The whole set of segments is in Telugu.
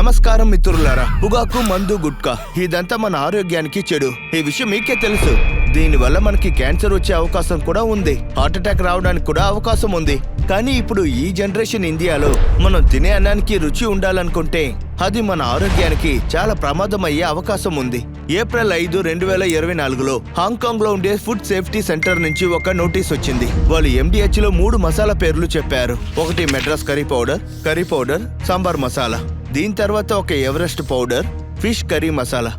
నమస్కారం మిత్రులారా. పొగాకు మందు గుట్కా. ఇదంతా మన ఆరోగ్యానికి చెడు. ఈ విషయం మీకే తెలుసు. దీనివల్ల మనకి క్యాన్సర్ వచ్చే అవకాశం కూడా ఉంది. హార్ట్ అటాక్ రావడానికి కూడా అవకాశం ఉంది. కానీ ఇప్పుడు ఈ జనరేషన్ ఇండియాలో మనం తినే అన్నానికి రుచి ఉండాలనుకుంటే అది మన ఆరోగ్యానికి చాలా ప్రమాదం అయ్యే అవకాశం ఉంది. ఏప్రిల్ ఐదు రెండు వేల ఇరవై నాలుగులో హాంకాంగ్లో ఉండే ఫుడ్ సేఫ్టీ సెంటర్ నుంచి ఒక నోటీస్ వచ్చింది. వాళ్ళు ఎండిహెచ్లో మూడు మసాలా పేర్లు చెప్పారు. ఒకటి Madras curry powder curry powder sambar masala. దీని తర్వాత ఒక Everest powder fish curry masala.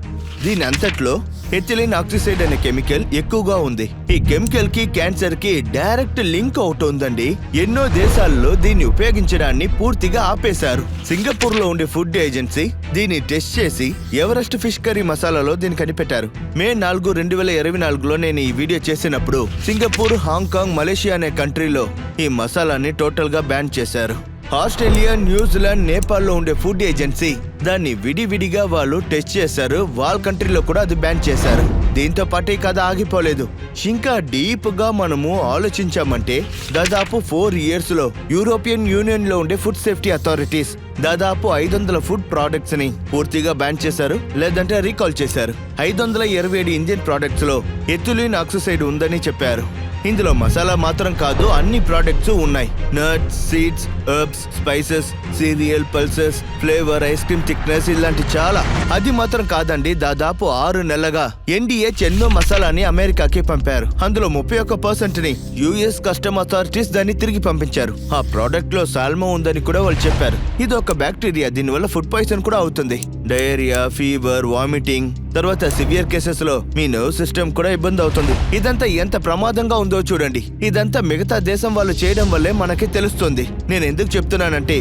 దీని అంతట్లో ఎథిలిన్ ఆక్సిసైడ్ అనే కెమికల్ ఎక్కువగా ఉంది. ఈ కెమికల్కి క్యాన్సర్కి డైరెక్ట్ లింక్ అవుట్ ఉందండి. ఎన్నో దేశాల్లో దీన్ని ఉపయోగించడాన్ని పూర్తిగా ఆపేశారు. సింగపూర్లో ఉండే ఫుడ్ ఏజెన్సీ దీన్ని టెస్ట్ చేసి ఎవరెస్ట్ ఫిష్ కర్రీ మసాలాలో దీన్ని కనిపెట్టారు. మే నాలుగు రెండు వేల ఇరవై నాలుగులో నేను ఈ వీడియో చేసినప్పుడు సింగపూర్ హాంకాంగ్ మలేషియా అనే కంట్రీలో ఈ మసాలాని టోటల్గా బ్యాన్ చేశారు. ఆస్ట్రేలియా న్యూజిలాండ్ నేపాల్లో ఉండే ఫుడ్ ఏజెన్సీ. దాన్ని విడివిడిగా వాళ్ళు టెస్ట్ చేశారు. వాళ్ళ కంట్రీలో కూడా అది బ్యాన్ చేశారు. దీంతో పాటు ఈ కథ ఆగిపోలేదు. ఇంకా డీప్గా మనము ఆలోచించామంటే దాదాపు ఫోర్ ఇయర్స్లో యూరోపియన్ యూనియన్లో ఉండే ఫుడ్ సేఫ్టీ అథారిటీస్ దాదాపు ఐదు వందల ఫుడ్ ప్రోడక్ట్స్ని పూర్తిగా బ్యాన్ చేశారు లేదంటే రీకాల్ చేశారు. ఐదు వందల ఇరవై ఏడు ఇండియన్ ప్రోడక్ట్స్లో ఎథులిన్ ఆక్సిసైడ్ ఉందని చెప్పారు. ఇందులో మసాలా మాత్రం కాదు అన్ని ప్రోడక్ట్స్ ఉన్నాయి. Nuts seeds herbs spices cereal pulses flavour ice cream thickness ఇలాంటి చాలా. అది మాత్రం కాదండి దాదాపు ఆరు నెలలుగా ఎన్డీఏ ఎన్నో మసాలాని అమెరికాకి పంపారు. అందులో ముప్పై ఒక్క పర్సెంట్ని యుఎస్ కస్టమ్ అథారిటీస్ దాన్ని తిరిగి పంపించారు. ఆ ప్రోడక్ట్లో సాల్మో ఉందని కూడా వాళ్ళు చెప్పారు. ఇది ఒక బ్యాక్టీరియా దీనివల్ల ఫుడ్ పాయిజన్ కూడా అవుతుంది. డయేరియా ఫీవర్ వామిటింగ్ తర్వాత సివియర్ కేసెస్లో మీ నర్వ్ సిస్టమ్ కూడా ఇబ్బంది అవుతుంది. ఇదంతా ఎంత ప్రమాదంగా ఉందో చూడండి. ఇదంతా మిగతా దేశం వాళ్ళు చేయడం వల్లే మనకి తెలుస్తుంది. నేను ఎందుకు చెప్తున్నానంటే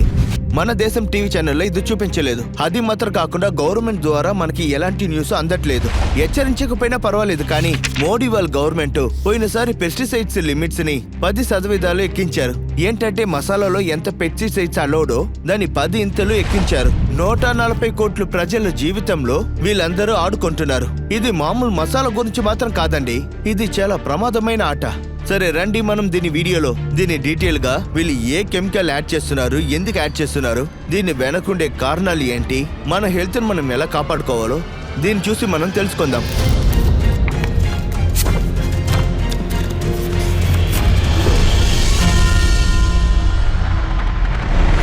మన దేశం టీవీ ఛానల్లో ఇది చూపించలేదు. అది మాత్రం కాకుండా గవర్నమెంట్ ద్వారా మనకి ఎలాంటి న్యూస్ అందట్లేదు. హెచ్చరించకపోయినా పర్వాలేదు కానీ మోడీ వాళ్ళ గవర్నమెంట్ పోయినసారి పెస్టిసైడ్స్ లిమిట్స్ని పది సదవిధాలు ఎక్కించారు. ఏంటంటే మసాలాలో ఎంత పెస్టిసైడ్స్ అలౌడో దాని పది ఇంతలు ఎక్కించారు. నూట నలభై కోట్ల ప్రజల జీవితంలో వీళ్ళందరూ ఆడుకుంటున్నారు. ఇది మామూలు మసాలా గురించి మాత్రం కాదండి. ఇది చాలా ప్రమాదమైన ఆట. సరే రండి మనం దీని వీడియోలో. దీని డీటెయిల్గా వీళ్ళు ఏ కెమికల్ యాడ్ చేస్తున్నారు ఎందుకు యాడ్ చేస్తున్నారు దీన్ని వెనకుండే కారణాలు ఏంటి మన హెల్త్ మనం ఎలా కాపాడుకోవాలో దీన్ని చూసి మనం తెలుసుకుందాం.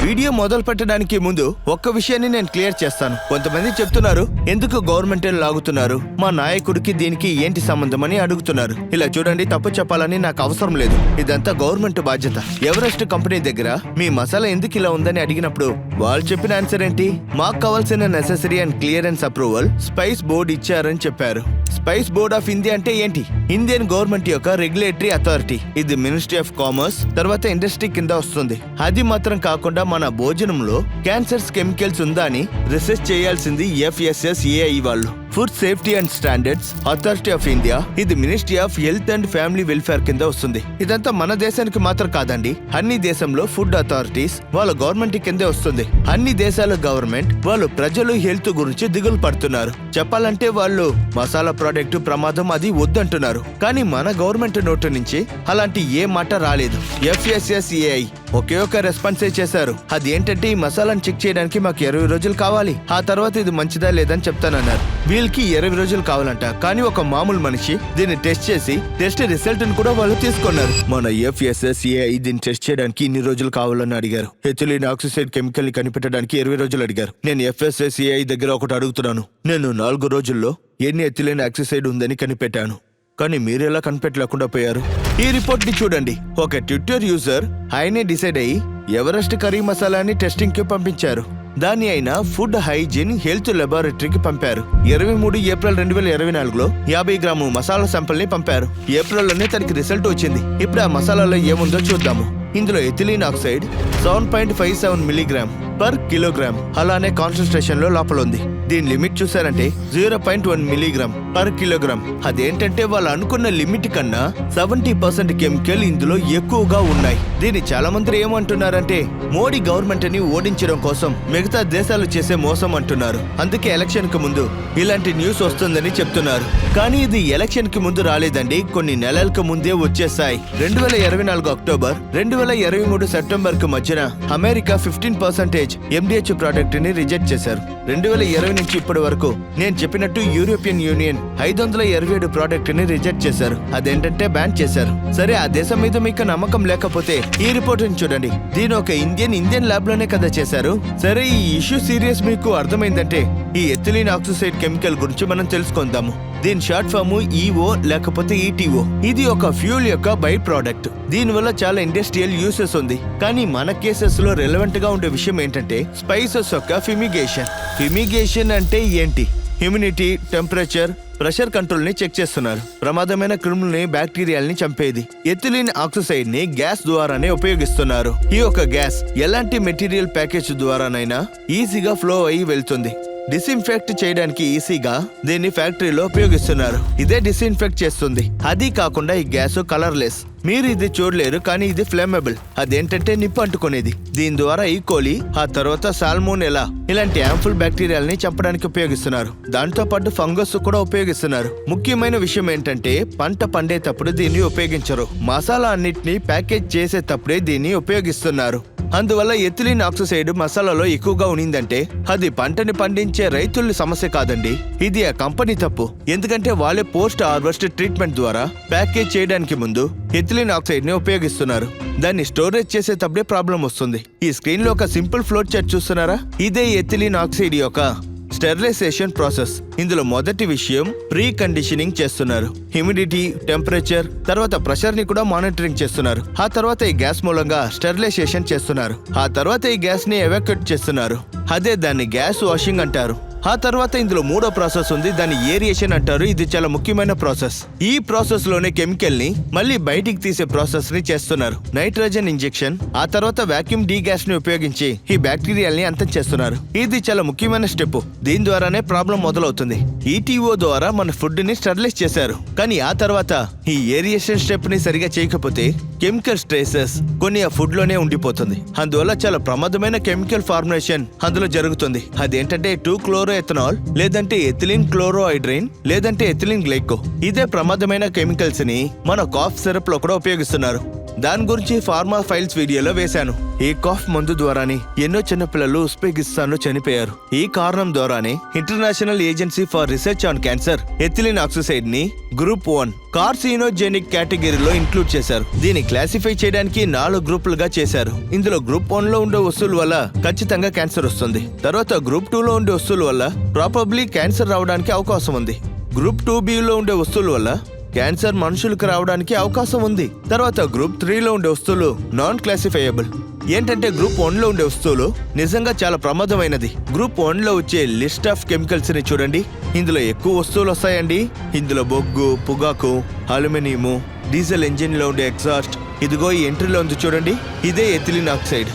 వీడియో మొదలు పెట్టడానికి ముందు ఒక్క విషయాన్ని నేను క్లియర్ చేస్తాను. కొంతమంది చెప్తున్నారు ఎందుకు గవర్నమెంట్ లాగుతున్నారు? మా నాయకుడికి దీనికి ఏంటి సంబంధం? అని అడుగుతున్నారు. ఇలా చూడండి తప్పు చెప్పాలని నాకు అవసరం లేదు. ఇదంతా గవర్నమెంట్ బాధ్యత. ఎవరెస్ట్ కంపెనీ దగ్గర మీ మసాలా ఎందుకు ఇలా ఉందని అడిగినప్పుడు వాళ్ళు చెప్పిన ఆన్సర్ ఏంటి? మాకు కావాల్సిన necessary and clearance approval spice board ఇచ్చారని చెప్పారు. స్పైస్ బోర్డ్ ఆఫ్ ఇండియా అంటే ఏంటి? ఇండియన్ గవర్నమెంట్ యొక్క రెగ్యులేటరీ అథారిటీ. ఇది మినిస్ట్రీ ఆఫ్ కామర్స్ తర్వాత ఇండస్ట్రీ కింద వస్తుంది. అది మాత్రం కాకుండా మన మన భోజనంలో క్యాన్సర్స్ కెమికల్స్ ఉందా అని రీసెర్చ్ చేయాల్సింది ఎఫ్ఎస్ఎస్ఏఐ వాళ్ళు. Food safety and standards authority of India ఇది ministry of health and family welfare కింద వస్తుంది. ఇదంతా మన దేశానికి మాత్రం కాదండి. అన్ని దేశంలో ఫుడ్ అథారిటీస్ వాళ్ళ గవర్నమెంట్ కిందే వస్తుంది. అన్ని దేశాల గవర్నమెంట్ వాళ్ళు ప్రజలు హెల్త్ గురించి దిగులు పడుతున్నారు. చెప్పాలంటే వాళ్ళు మసాలా ప్రోడక్ట్ ప్రమాదం అది వద్దంటున్నారు. కానీ మన గవర్నమెంట్ నోటు నుంచి అలాంటి ఏ మాట రాలేదు. ఎఫ్ఎస్ఎస్ఏఐ ఒకే ఒక రెస్పాన్సే చేశారు. అది ఏంటంటే ఈ మసాలాను చెక్ చేయడానికి మాకు ఇరవై రోజులు కావాలి. ఆ తర్వాత ఇది మంచిదా లేదని చెప్తానన్నారు. కి ఇరవై రోజులు కావాలంట. కానీ ఒక మామూలు మనిషి దీన్ని టెస్ట్ చేసి టెస్ట్ రిజల్ట్ కూడా వాళ్ళు తీసుకున్నారు. మన ఎఫ్ఎస్ఎస్ఏఐ దీన్ని టెస్ట్ చేయడానికి ఇన్ని రోజులు కావాలని అడిగారు. హెచ్లిన్ ఆక్సిసైడ్ కెమికల్ని కనిపెట్టడానికి ఇరవై రోజులు అడిగారు. నేను ఎఫ్ఎస్ఎస్ఏఐ దగ్గర ఒకటి అడుగుతున్నాను. నేను నాలుగు రోజుల్లో ఎన్ని ఎథిలిన్ ఆక్సిసైడ్ ఉందని కనిపెట్టాను. కానీ మీరెలా కనిపెట్టలేకుండా పోయారు? ఈ రిపోర్ట్ని చూడండి. ఒక ట్విట్టర్ యూజర్ ఆయనే డిసైడ్ అయ్యి ఎవరెస్ట్ కర్రీ మసాలాని టెస్టింగ్కి పంపించారు. దాన్ని ఆయన ఫుడ్ హైజీన్ హెల్త్ లెబారెటరీకి పంపారు. ఇరవై మూడు ఏప్రిల్ రెండు వేల ఇరవై నాలుగులో యాభై గ్రాము మసాలా శాంపుల్ని పంపారు. ఏప్రిల్లోనే తనకి రిజల్ట్ వచ్చింది. ఇప్పుడు ఆ మసాలాలో ఏముందో చూద్దాము. ఇందులో ethylene oxide seven point five seven milligram per kilogram అలానే కాన్సన్ట్రేషన్లో లోపల ఉంది దీని లిమిట్ చూసారంటే zero point one milligram per kilogram అదేంటంటే వాళ్ళు అనుకున్న లిమిట్ కన్నా సెవెంటీ పర్సెంట్ కెమికల్ ఇందులో ఎక్కువగా ఉన్నాయి. దీన్ని చాలా మంది ఏమంటున్నారంటే మోడీ గవర్నమెంట్ని ఓడించడం కోసం మిగతా దేశాలు చేసే మోసం అంటున్నారు. అందుకే ఎలక్షన్కు ముందు ఇలాంటి న్యూస్ వస్తుందని చెప్తున్నారు. కానీ ఇది ఎలక్షన్కి ముందు రాలేదండి కొన్ని నెలలకు ముందే వచ్చేసాయి. రెండు వేల ఇరవై నాలుగు అక్టోబర్ రెండు వేల ఇరవై మూడు సెప్టెంబర్కు మధ్యన America fifteen percentage MDH MDH ప్రోడక్ట్ని రిజెక్ట్ చేశారు. రెండు వేల ఇరవై నుంచి ఇప్పటి వరకు నేను చెప్పినట్టు యూరోపియన్ యూనియన్ ఐదు వందల ఇరవై ఏడు ప్రోడక్ట్ని రిజెక్ట్ చేశారు. అదేంటంటే బ్యాన్ చేశారు. సరే ఆ దేశం మీద మీకు నమ్మకం లేకపోతే ఈ రిపోర్ట్ చూడండి. దీని ఒక ఇండియన్ ఇండియన్ ల్యాబ్లోనే కదా చేశారు. సరే ఈ ఇష్యూ సీరియస్ మీకు అర్థమైందంటే ఈ ఎథిలీన్ ఆక్సిసైడ్ కెమికల్ గురించి మనం తెలుసుకుందాము. దీని షార్ట్ ఫామ్ ఈఓ లేకపోతే ఈటీఓ. ఇది ఒక ఫ్యూల్ యొక్క బై ప్రోడక్ట్. దీని వల్ల చాలా ఇండస్ట్రియల్ యూసెస్ ఉంది. కానీ మన కేసెస్లో రెలవెంట్గా ఉండే విషయం ఏంటంటే స్పైసెస్ యొక్క ఫిమిగేషన్ ఫిమిగేషన్ అంటే ఏంటి? హ్యూమినిటీ టెంపరేచర్ ప్రెషర్ కంట్రోల్ని చెక్ చేస్తున్నారు. ప్రమాదమైన క్రిములని బ్యాక్టీరియాల్ని చంపేది. ఎథిలిన్ ఆక్సైడ్ని గ్యాస్ ద్వారానే ఉపయోగిస్తున్నారు. ఈ యొక్క గ్యాస్ ఎలాంటి మెటీరియల్ ప్యాకేజ్ ద్వారానైనా ఈజీగా ఫ్లో అయ్యి వెళ్తుంది. డిస్ఇన్ఫెక్ట్ చేయడానికి ఈజీగా దీన్ని ఫ్యాక్టరీలో ఉపయోగిస్తున్నారు. ఇదే డిస్ఇన్ఫెక్ట్ చేస్తుంది. అది కాకుండా ఈ గ్యాస్ కలర్లెస్ మీరు ఇది చూడలేరు కానీ ఇది ఫ్లేమబుల్ అదేంటంటే నిప్పు అంటుకునేది. దీని ద్వారా ఈ కోలి ఆ తర్వాత సాల్మోనెలా ఇలాంటి యాంఫుల్ బ్యాక్టీరియాలని చంపడానికి ఉపయోగిస్తున్నారు. దాంతో పాటు ఫంగస్ కూడా ఉపయోగిస్తున్నారు. ముఖ్యమైన విషయం ఏంటంటే పంట పండేటప్పుడు దీన్ని ఉపయోగించరు. మసాలా అన్నిటిని ప్యాకేజ్ చేసేటప్పుడే దీన్ని ఉపయోగిస్తున్నారు. అందువల్ల ఎథిలిన్ ఆక్సైడ్ మసాలాలో ఎక్కువగా ఉనిందంటే అది పంటని పండించే రైతుల సమస్య కాదండి. ఇది ఆ కంపెనీ తప్పు. ఎందుకంటే వాళ్ళే పోస్ట్ హార్వెస్ట్ ట్రీట్మెంట్ ద్వారా ప్యాకేజ్ చేయడానికి ముందు ఎథిలిన్ ఆక్సైడ్ని ఉపయోగిస్తున్నారు. దాన్ని స్టోరేజ్ చేసేటప్పుడే ప్రాబ్లం వస్తుంది. ఈ స్క్రీన్లో ఒక సింపుల్ ఫ్లోట్ చార్ట్ చూస్తున్నారా? ఇదే ఎథిలిన్ ఆక్సైడ్ యొక్క స్టెరిలైజేషన్ ప్రాసెస్. ఇందులో మొదటి విషయం ప్రీ కండిషనింగ్ చేస్తున్నారు. హ్యూమిడిటీ టెంపరేచర్ తర్వాత ప్రెషర్ని కూడా మానిటరింగ్ చేస్తున్నారు. ఆ తర్వాత ఈ గ్యాస్ మూలంగా స్టెరిలైజేషన్ చేస్తున్నారు. ఆ తర్వాత ఈ గ్యాస్ని ఎవాక్యుయేట్ చేస్తున్నారు. అదే దాన్ని గ్యాస్ వాషింగ్ అంటారు. ఆ తర్వాత ఇందులో మూడో ప్రాసెస్ ఉంది. దాన్ని ఏరియేషన్ అంటారు. ఇది చాలా ముఖ్యమైన ప్రాసెస్. ఈ ప్రాసెస్లోనే కెమికల్ని మళ్ళీ బయటికి తీసే ప్రాసెస్ని చేస్తున్నారు. నైట్రోజన్ ఇంజెక్షన్ ఆ తర్వాత వాక్యూమ్ డీ గ్యాస్ని ఉపయోగించి ఈ బ్యాక్టీరియాల్ని అంతం చేస్తున్నారు. ఇది చాలా ముఖ్యమైన స్టెప్. దీని ద్వారానే ప్రాబ్లం మొదలవుతుంది. ఈటీఓ ద్వారా మన ఫుడ్ని స్టెరిలైజ్ చేశారు. కానీ ఆ తర్వాత ఈ ఏరియేషన్ స్టెప్ని సరిగా చేయకపోతే కెమికల్ స్ట్రేసెస్ కొన్ని ఆ ఫుడ్లోనే ఉండిపోతుంది. అందువల్ల చాలా ప్రమాదమైన కెమికల్ ఫార్ములేషన్ అందులో జరుగుతుంది. అదేంటంటే టూ క్లోరో ఎథనాల్ లేదంటే ఎథిలిన్ క్లోరోహైడ్రిన్ లేదంటే ఎథిలిన్ గ్లైకో. ఇదే ప్రమాదమైన కెమికల్స్ని మన కాఫ్ సిరప్లో కూడా ఉపయోగిస్తున్నారు. దాని గురించి ఫార్మా ఫైల్స్ వీడియోలో వేశాను. ఈ కాఫ్ మందు ద్వారానే ఎన్నో చిన్నపిల్లలు ఉస్బెకిస్తాన్లో చనిపోయారు. ఈ కారణం ద్వారానే international agency for research on cancer ethylene ఆక్సైడ్ని group one carcinogenic కేటగిరీలో ఇంక్లూడ్ చేశారు. దీన్ని క్లాసిఫై చేయడానికి నాలుగు గ్రూపులుగా చేశారు. ఇందులో గ్రూప్ వన్లో ఉండే వస్తువుల వల్ల ఖచ్చితంగా క్యాన్సర్ వస్తుంది. తర్వాత గ్రూప్ టూ లో ఉండే వస్తువుల వల్ల ప్రాపబ్లీ క్యాన్సర్ రావడానికి అవకాశం ఉంది. గ్రూప్ టూ లో ఉండే వస్తువుల వల్ల క్యాన్సర్ మనుషులకు రావడానికి అవకాశం ఉంది. తర్వాత గ్రూప్ త్రీలో ఉండే వస్తువులు నాన్ క్లాసిఫైయబుల్ ఏంటంటే గ్రూప్ వన్లో ఉండే వస్తువులు నిజంగా చాలా ప్రమాదమైనది. గ్రూప్ వన్లో వచ్చే లిస్ట్ ఆఫ్ కెమికల్స్ని చూడండి. ఇందులో ఎక్కువ వస్తువులు వస్తాయండి. ఇందులో బొగ్గు పొగాకు అల్యూమినియము డీజిల్ ఇంజిన్లో ఉండే ఎగ్జాస్ట్. ఇదిగో ఈ ఎంట్రీలో ఉంది చూడండి. ఇదే ఎథిలిన్ ఆక్సైడ్.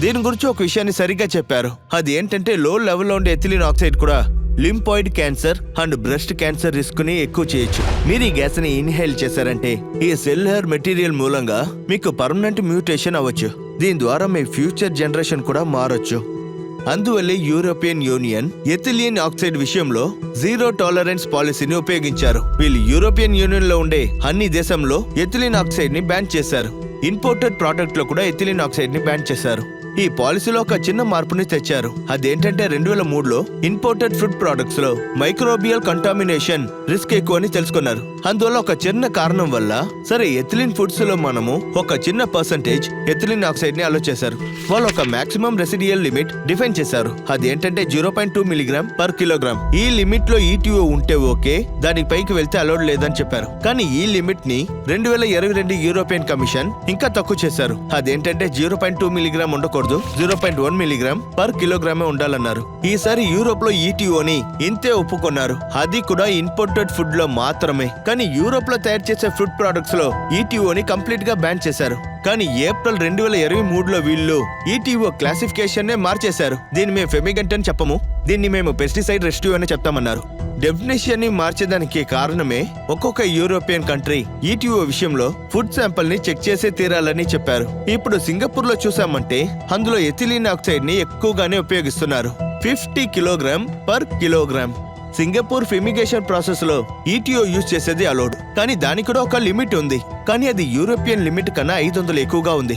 దీని గురించి ఒక విషయాన్ని సరిగ్గా చెప్పారు. అది ఏంటంటే లో లెవెల్లో ఉండే ఎథిలిన్ ఆక్సైడ్ కూడా. Lymphoid cancer and breast cancer రిస్క్ని ఎక్కువ చేయొచ్చు. మీరు ఈ గ్యాస్ని ఇన్హేల్ చేశారంటే ఈ సెల్యులర్ మెటీరియల్ మూలంగా మీకు పర్మనెంట్ మ్యూటేషన్ అవ్వచ్చు. దీని ద్వారా మీ ఫ్యూచర్ జనరేషన్ కూడా మారొచ్చు. అందువల్లే యూరోపియన్ యూనియన్ ఎథిలియన్ ఆక్సైడ్ విషయంలో జీరో టాలరెన్స్ పాలసీని ఉపయోగించారు. వీళ్ళు యూరోపియన్ యూనియన్లో ఉండే అన్ని దేశంలో ఎథిలిన్ ఆక్సైడ్ని బ్యాన్ చేశారు. ఇంపోర్టెడ్ ప్రోడక్ట్లో కూడా ఎథిలిన్ ఆక్సైడ్ని బ్యాన్ చేశారు. ఈ పాలసీలో ఒక చిన్న మార్పుని తెచ్చారు. అదేంటంటే రెండు వేల మూడులో ఇంపోర్టెడ్ ఫుడ్ ప్రొడక్ట్స్లో మైక్రోబియల్ కంటామినేషన్ రిస్క్ ఎక్కువ అని తెలుసుకున్నారు. అందువల్ల ఒక చిన్న కారణం వల్ల సరే ఎథిలిన్ ఫుడ్స్లో మనము ఒక చిన్న పర్సంటేజ్ ఎథిలిన్ ఆక్సైడ్ని అలో చేశారు. వాళ్ళు ఒక మాక్సిమం రెసిడియల్ లిమిట్ డిఫైన్ చేశారు. అదేంటంటే zero point two milligram per kilogram ఈ లిమిట్లో ఈటీఓ ఉంటే ఓకే దానికి పైకి వెళ్తే అలౌడ్ లేదని చెప్పారు. కానీ ఈ లిమిట్ని రెండు వేల ఇరవై రెండు యూరోపియన్ కమిషన్ ఇంకా తక్కువ చేశారు. అదేంటంటే జీరో పాయింట్ టూ మిలీగ్రామ్ ఉండకూడదు. Zero point one milligram per కిలోగ్రామే ఉండాలన్నారు. ఈసారి యూరోప్లో ఈటీఓని ఇంతే ఒప్పుకున్నారు. అది కూడా ఇంపోర్టెడ్ ఫుడ్లో మాత్రమే. కానీ యూరోప్లో తయారు చేసే ఫుడ్ ప్రొడక్ట్స్లో ఈటీఓని కంప్లీట్గా బ్యాన్ చేశారు. కానీ ఏప్రిల్ రెండు వేల ఇరవై మూడులో వీళ్ళు ఈటీఓ క్లాసిఫికేషన్ నే మార్చేశారు. దీన్ని మేము ఫెమిగంట్ అని చెప్పము. దీన్ని మేము పెస్టిసైడ్ రెస్క్యూ అని చెప్తామన్నారు. డెఫినేషన్ని మార్చేదానికి కారణమే ఒక్కొక్క యూరోపియన్ కంట్రీ ఈటీఓ విషయంలో ఫుడ్ శాంపుల్ని చెక్ చేసే తీరాలని చెప్పారు. ఇప్పుడు సింగపూర్లో చూసామంటే అందులో ఎథిలిన్ ఆక్సైడ్ని ఎక్కువగానే ఉపయోగిస్తున్నారు. Fifty kilogram per kilogram Singapore fumigation ప్రాసెస్లో ఈటీఓ యూజ్ చేసేది అలౌడ్ కానీ దానికి కూడా ఒక లిమిట్ ఉంది. కానీ అది యూరోపియన్ లిమిట్ కన్నా ఐదు వందలు ఎక్కువగా ఉంది.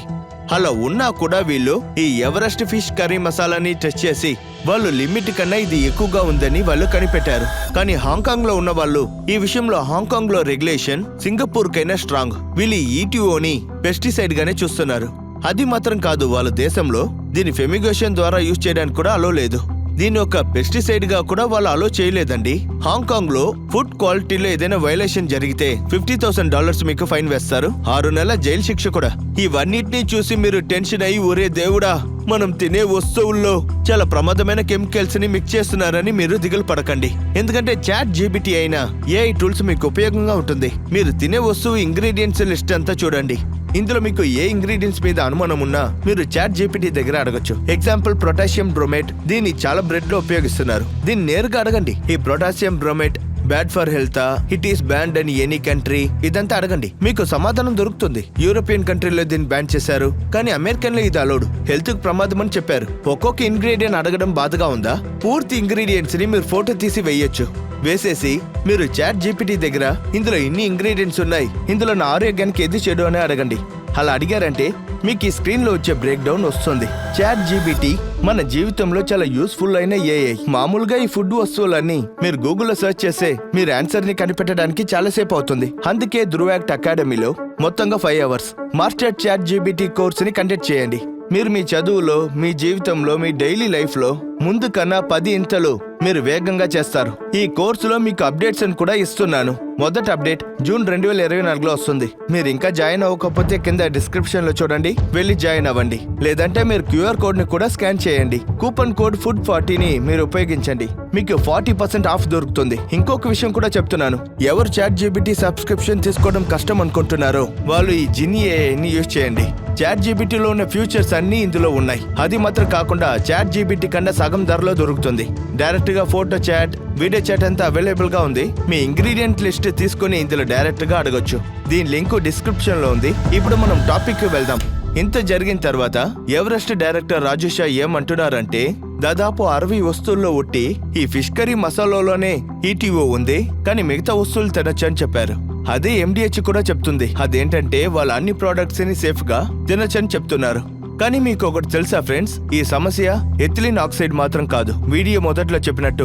అలా ఉన్నా కూడా వీళ్ళు ఈ ఎవరెస్ట్ ఫిష్ కర్రీ మసాలాని టెస్ట్ చేసి వాళ్ళు లిమిట్ కన్నా ఇది ఎక్కువగా ఉందని వాళ్ళు కనిపెట్టారు. కానీ హాంకాంగ్లో ఉన్న వాళ్ళు ఈ విషయంలో హాంకాంగ్లో రెగ్యులేషన్ సింగపూర్ కైనా స్ట్రాంగ్. వీళ్ళు ఈటీఓని పెస్టిసైడ్ గానే చూస్తున్నారు. అది మాత్రం కాదు వాళ్ళ దేశంలో దీని ఫెమిగేషన్ ద్వారా యూజ్ చేయడానికి కూడా అలో లేదు. దీని ఒక పెస్టిసైడ్గా కూడా వాళ్ళు అలో చేయలేదండి. హాంకాంగ్లో ఫుడ్ క్వాలిటీలో ఏదైనా వైలేషన్ జరిగితే ఫిఫ్టీ థౌసండ్ డాలర్స్ మీకు ఫైన్ వేస్తారు. ఆరు నెలల జైలు శిక్ష కూడా. ఇవన్నిటిని చూసి మీరు టెన్షన్ అయ్యి ఒరే దేవుడా మనం తినే వస్తువుల్లో చాలా ప్రమాదమైన కెమికల్స్ని మిక్స్ చేస్తున్నారని మీరు దిగులు పడకండి. ఎందుకంటే చాట్ జీబీటీ అయినా ఏఐ టూల్స్ మీకు ఉపయోగంగా ఉంటుంది. మీరు తినే వస్తువు ఇంగ్రీడియంట్స్ లిస్ట్ అంతా చూడండి. ఇందులో మీకు ఏ ఇంగ్రీడియంట్స్ మీద అనుమానం ఉన్నా మీరు చాట్ జీపీటీ దగ్గర అడగచ్చు. ఎగ్జాంపుల్ పొటాషియం బ్రోమేట్ దీన్ని చాలా బ్రెడ్లో ఉపయోగిస్తున్నారు. దీన్ని నేరుగా అడగండి. ఈ potassium bromate bad for health it is banned and any country ఇదంతా అడగండి. మీకు సమాధానం దొరుకుతుంది. యూరోపియన్ కంట్రీలో దీన్ని బ్యాన్ చేశారు. కానీ అమెరికన్లో ఇది అలౌడ్ హెల్త్కు ప్రమాదం అని చెప్పారు. ఒక్కొక్క ఇంగ్రీడియంట్ అడగడం బాధగా ఉందా? పూర్తి ఇంగ్రీడియంట్స్ని మీరు ఫోటో తీసి వేయొచ్చు. వేసేసి మీరు చాట్ జీపీటీ దగ్గర ఇందులో ఇన్ని ఇంగ్రీడియంట్స్ ఉన్నాయి? ఇందులో నా ఆరోగ్యానికి ఏది చెడు అని అడగండి. అలా అడిగారంటే మీకు ఈ స్క్రీన్లో వచ్చే బ్రేక్ డౌన్ వస్తుంది. చాట్ జీబీటీ మన జీవితంలో చాలా యూస్ఫుల్ అయిన ఏఐ. మామూలుగా ఈ ఫుడ్ వస్తువులన్నీ మీరు గూగుల్లో సెర్చ్ చేస్తే మీరు ఆన్సర్ని కనిపెట్టడానికి చాలా సేపు అవుతుంది. అందుకే ధ్రువాక్ట్ అకాడమీలో మొత్తంగా five hours. Master chat GPT కోర్స్ని conduct చేయండి. మీరు మీ చదువులో మీ జీవితంలో మీ డైలీ లైఫ్లో ముందు కన్నా పది ఇంతలు మీరు వేగంగా చేస్తారు. ఈ కోర్సులో మీకు అప్డేట్స్ అని కూడా ఇస్తున్నాను. మొదటి అప్డేట్ జూన్ రెండు వేల ఇరవై నాలుగులో వస్తుంది. మీరు ఇంకా జాయిన్ అవ్వకపోతే కింద డిస్క్రిప్షన్లో చూడండి. వెళ్ళి జాయిన్ అవ్వండి. లేదంటే మీరు క్యూఆర్ కోడ్ని కూడా స్కాన్ చేయండి. కూపన్ కోడ్ ఫుడ్ ఫార్టీని మీరు ఉపయోగించండి. మీకు ఫార్టీ పర్సెంట్ ఆఫ్ దొరుకుతుంది. ఇంకొక విషయం కూడా చెప్తున్నాను. ఎవరు చాట్ జీబీటీ సబ్స్క్రిప్షన్ తీసుకోవడం కష్టం అనుకుంటున్నారో వాళ్ళు ఈ జిని ఏఐని యూజ్ చేయండి. చాట్ జీబీటీలో ఉన్న ఫ్యూచర్స్ అన్ని ఇందులో ఉన్నాయి. అది మాత్రం కాకుండా చాట్ జీబీటీ కన్నా సగం ధరలో దొరుకుతుంది. డైరెక్ట్ డైరెక్ట్గా ఫోటో చాట్ వీడియో చాట్ అంతా అవైలబుల్గా ఉంది. మీ ఇంగ్రీడియంట్ లిస్ట్ తీసుకుని ఇందులో డైరెక్ట్గా అడగొచ్చు. దీని లింక్ డిస్క్రిప్షన్లో ఉంది. ఇప్పుడు మనం టాపిక్కి వెళ్దాం. ఇంత జరిగిన తర్వాత ఎవరెస్ట్ డైరెక్టర్ రాజు షా ఏమంటున్నారంటే దాదాపు అరవై వస్తువుల్లో ఒట్టి ఈ ఫిష్ కర్రీ మసాలాలోనే ఈటీఓ ఉంది కానీ మిగతా వస్తువులు తినచ్చు అని చెప్పారు. అదే ఎండిహెచ్ కూడా చెప్తుంది. అదేంటంటే వాళ్ళ అన్ని ప్రోడక్ట్స్ని సేఫ్గా తినొచ్చని చెప్తున్నారు. కానీ మీకు ఒకటి తెలుసా ఫ్రెండ్స్? ఈ సమస్య ఎథిలిన్ ఆక్సైడ్ మాత్రం కాదు. వీడియో మొదట్లో చెప్పినట్టు.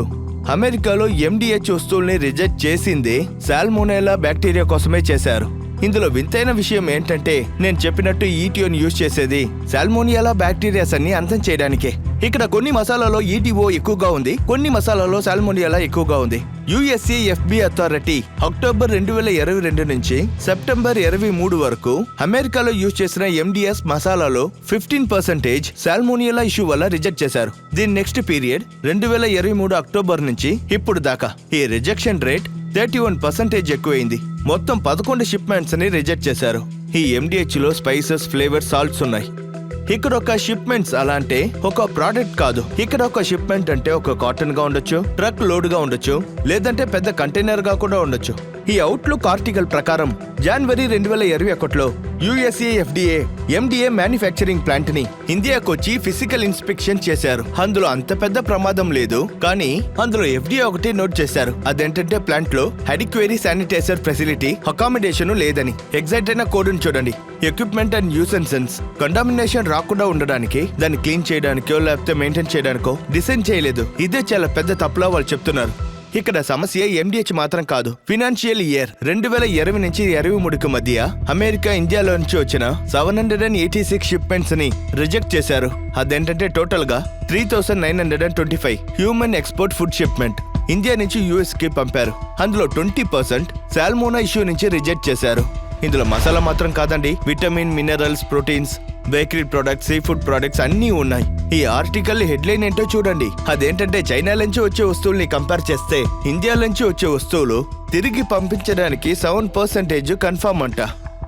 అమెరికాలో ఎండిహెచ్ వస్తువుల్ని రిజెక్ట్ చేసిందే సాల్మోనెలా బ్యాక్టీరియా కోసమే చేశారు. ఇందులో వింతైన విషయం ఏంటంటే నేను చెప్పినట్టు ఈటీఓని యూజ్ చేసేది సాల్మోనియాలా బ్యాక్టీరియాస్ అన్ని అంతం చేయడానికే. ఇక్కడ కొన్ని మసాలాలో ఈటీఓ ఎక్కువగా ఉంది. కొన్ని మసాలాలో సాల్మోనియాలా ఎక్కువగా ఉంది. యుఎస్ఏ ఎఫ్బి అథారిటీ అక్టోబర్ రెండు వేల ఇరవై రెండు నుంచి సెప్టెంబర్ ఇరవై మూడు వరకు అమెరికాలో యూజ్ చేసిన ఎండిఎస్ మసాలాలో ఫిఫ్టీన్ పర్సెంటేజ్ సాల్మోనియలా ఇష్యూ వల్ల రిజెక్ట్ చేశారు. దీని నెక్స్ట్ పీరియడ్ రెండు వేల ఇరవై మూడు అక్టోబర్ నుంచి ఇప్పుడు దాకా ఈ rejection rate thirty one percentage ఎక్కువైంది. మొత్తం పదకొండు షిప్మెంట్స్ని రిజెక్ట్ చేశారు. ఈ ఎండిహెచ్లో స్పైసెస్ ఫ్లేవర్ సాల్ట్స్ ఉన్నాయి. ఇక్కడ ఒక షిప్మెంట్స్ అలా అంటే ఒక ప్రోడక్ట్ కాదు. ఇక్కడ ఒక షిప్మెంట్ అంటే ఒక కాటన్గా ఉండొచ్చు ట్రక్ లోడ్గా ఉండొచ్చు లేదంటే పెద్ద కంటైనర్గా కూడా ఉండొచ్చు. ఈ అవుట్లుక్ ఆర్టికల్ ప్రకారం జనవరి రెండు వేల ఇరవై ఒకటిలో యుఎస్ఏ ఎఫ్డిఏ ఎండిఏ మ్యానుఫ్యాక్చరింగ్ ప్లాంట్ని ఇండియాకు వచ్చి ఫిజికల్ ఇన్స్పెక్షన్ చేశారు. అందులో అంత పెద్ద ప్రమాదం లేదు కానీ అందులో ఎఫ్డిఏ ఒకటి నోట్ చేశారు. అదేంటంటే ప్లాంట్లో అడిక్వేరీ శానిటైజర్ ఫెసిలిటీ అకామిడేషన్ లేదని. ఎగ్జాక్ట్ అయిన కోడ్ చూడండి. ఎక్విప్మెంట్ అండ్ యూసెన్సెన్స్ కంటామినేషన్ రాకుండా ఉండడానికి దాన్ని క్లీన్ చేయడానికో లేకపోతే మెయింటైన్ చేయడానికో డిసైన్ చేయలేదు. ఇదే చాలా పెద్ద తప్పులా వాళ్ళు చెప్తున్నారు. ఇక్కడ సమస్య ఎండిహెచ్ మాత్రం కాదు. ఫినాన్షియల్ ఇయర్ రెండు వేల ఇరవై నుంచి ఇరవై మూడుకి మధ్య అమెరికా ఇండియాలో నుంచి వచ్చిన seven hundred and eighty six షిప్మెంట్స్ని reject చేశారు. అదేంటంటే టోటల్గా three thousand nine hundred and twenty five human export food shipment India నుంచి యుఎస్కి పంపారు. అందులో ట్వంటీ పర్సెంట్ సాల్మోనా ఇష్యూ నుంచి రిజెక్ట్ చేశారు. ఇందులో మసాలా మాత్రం కాదండి. Vitamin minerals proteins bakery products seafood products అన్నీ ఉన్నాయి. ఈ ఆర్టికల్ హెడ్లైన్ ఏంటో చూడండి. అదేంటంటే చైనా నుంచి వచ్చే వస్తువుల్ని కంపేర్ చేస్తే ఇండియా నుంచి వచ్చే వస్తువులు తిరిగి పంపించడానికి సెవెన్ పర్సెంటేజ్ కన్ఫర్మ్ అంట.